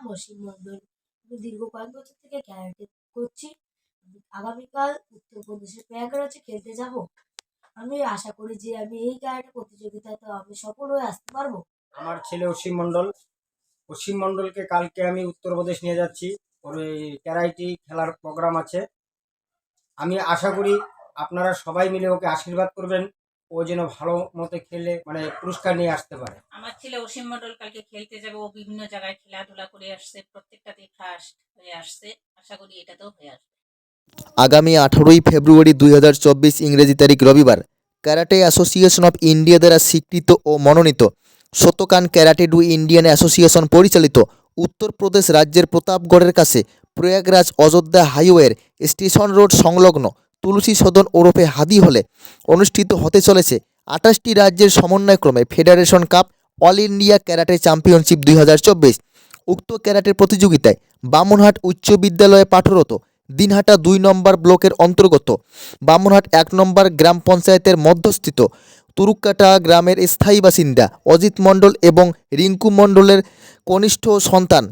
নাম অসীম আমি দীর্ঘ কয়েক বছর থেকে ক্যারাটে করছি। আগামীকাল উত্তরপ্রদেশের প্রয়াগরাজে খেলতে যাব। আমি আশা করি যে আমি এই ক্যারাটে প্রতিযোগিতাতে আমি সফল হয়ে আসতে পারব। আমার ছেলে অসীম মণ্ডল। অসীম মণ্ডলকে কালকে আমি উত্তরপ্রদেশ নিয়ে যাচ্ছি। ওর এই ক্যারাইটি খেলার প্রোগ্রাম আছে। আমি আশা করি আপনারা সবাই মিলে ওকে আশীর্বাদ করবেন। ও যেন ভালো মতো খেলে মানে পুরস্কার নিয়ে আসতে পারে। আমার ছেলে অসীম মন্ডল কালকে খেলতে যাবে ও বিভিন্ন জায়গায় খেলাধুলা করে আসছে প্রত্যেকটাতেই ফার্স্ট হয়ে আসছে। আশা করি এটাতেও হয়ে আসবে। আগামী আঠারোই ফেব্রুয়ারি দুই হাজার চব্বিশ ইংরেজি তারিখ রবিবার ক্যারাটে অ্যাসোসিয়েশন অফ ইন্ডিয়া দ্বারা স্বীকৃত ও মনোনীত Shotokan karate do Indian association পরিচালিত উত্তরপ্রদেশ রাজ্যের প্রতাপগড়ের কাছে প্রয়াগরাজ অযোধ্যা হাইওয়ের স্টেশন রোড সংলগ্ন তুলসী সদন ওরফে হাদি হলে অনুষ্ঠিত হতে চলেছে আঠাশটি রাজ্যের সমন্বয়ক্রমে federation cup, all India karate championship দুই হাজার চব্বিশ। উক্ত ক্যারাটে প্রতিযোগিতায় বামনহাট উচ্চ বিদ্যালয়ে পাঠরত দিনহাটা দুই নম্বর ব্লকের অন্তর্গত। বামনহাট এক নম্বর গ্রাম পঞ্চায়েতের মধ্যস্থিত তুরুকাটা গ্রামের স্থায়ী বাসিন্দা অজিত মণ্ডল এবং রিঙ্কু মণ্ডলের কনিষ্ঠ সন্তান।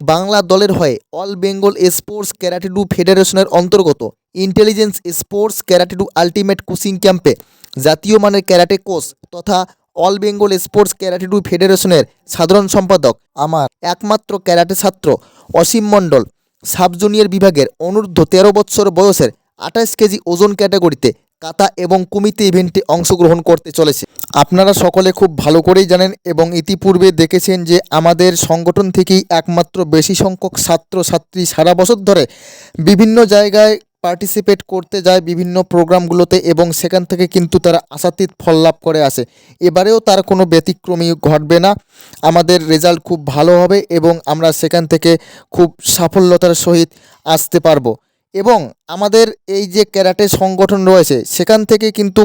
বাংলা দলের হয়ে অল বেঙ্গল স্পোর্টস ক্যারাটেডু ফেডারেশনের অন্তর্গত। Intelligence, sports karate do ultimate coaching ক্যাম্পে। জাতীয় মানের ক্যারাটে কোচ তথা all Bengal sports karate do ফেডারেশনের সাধারণ সম্পাদক। আমার একমাত্র ক্যারাটে ছাত্র অসীম মণ্ডল সাব জুনিয়র বিভাগের অনূর্ধ্ব তেরো বৎসর বয়সের আঠাশ কেজি ওজন ক্যাটাগরিতে কাতা এবং কুমিতে ইভেন্টে অংশগ্রহণ করতে চলেছে। আপনারা সকলে খুব ভালো করেই জানেন এবং ইতিপূর্বে দেখেছেন যে আমাদের সংগঠন থেকেই একমাত্র বেশি সংখ্যক ছাত্র ছাত্রী সারা বছর ধরে বিভিন্ন জায়গায় পার্টিসিপেট করতে যায় বিভিন্ন প্রোগ্রামগুলোতে এবং সেখান থেকে কিন্তু তারা আশাতীত ফল লাভ করে আসে। এবারেও তার কোনো ব্যতিক্রমী ঘটবে না। আমাদের রেজাল্ট খুব ভালো হবে এবং আমরা সেখান থেকে খুব সাফল্যতার সহিত আসতে পারব। এবং আমাদের এই যে ক্যারাটে সংগঠন রয়েছে, সেখান থেকে কিন্তু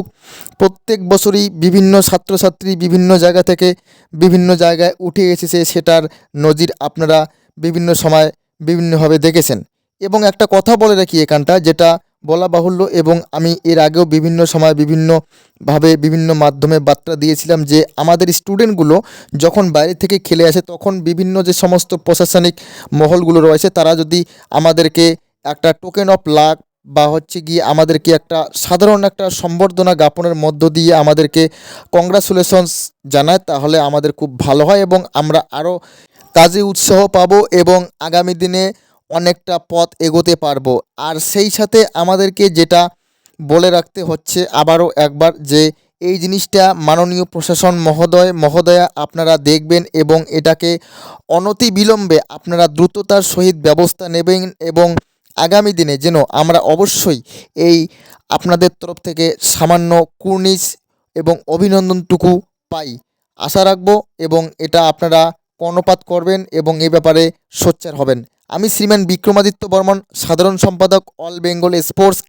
প্রত্যেক বছরই বিভিন্ন ছাত্রছাত্রী বিভিন্ন জায়গা থেকে বিভিন্ন জায়গায় উঠে এসেছে, সেটার নজির আপনারা বিভিন্ন সময় বিভিন্নভাবে দেখেছেন। এবং একটা কথা বলে রাখি এখানটা যেটা বলা বাহুল্য এবং আমি এর আগেও বিভিন্ন সময় বিভিন্নভাবে বিভিন্ন মাধ্যমে বার্তা দিয়েছিলাম যে আমাদের স্টুডেন্টগুলো যখন বাইরে থেকে খেলে আসে, তখন বিভিন্ন যে সমস্ত প্রশাসনিক মহলগুলো রয়েছে, তারা যদি আমাদেরকে একটা টোকেন অফ লাক বা হচ্ছে গিয়ে আমাদেরকে একটা সাধারণ একটা সম্বর্ধনা জ্ঞাপনের মধ্য দিয়ে আমাদেরকে কংগ্রাচুলেশনস জানায়, তাহলে আমাদের খুব ভালো হয় এবং আমরা আরও কাজে উৎসাহ পাবো এবং আগামী দিনে অনেকটা পথ এগোতে পারব। আর সেই সাথে আমাদেরকে যেটা বলে রাখতে হচ্ছে আবারও একবার যে এই জিনিসটা মাননীয় প্রশাসন মহোদয়, মহোদয়া আপনারা দেখবেন এবং এটাকে অনতি বিলম্বে আপনারা দ্রুততার সহিত ব্যবস্থা নেবেন এবং আগামী দিনে যেন আমরা অবশ্যই এই আপনাদের তরফ থেকে সামান্য কুর্নিশ এবং অভিনন্দনটুকু পাই। আশা রাখব এবং এটা আপনারা কর্ণপাত করবেন এবং এ ব্যাপারে সোচ্চার হবেন। আমি শ্রীমান বিক্রমাদিত্য বর্মন সাধারণ সম্পাদক অল বেঙ্গল স্পোর্টস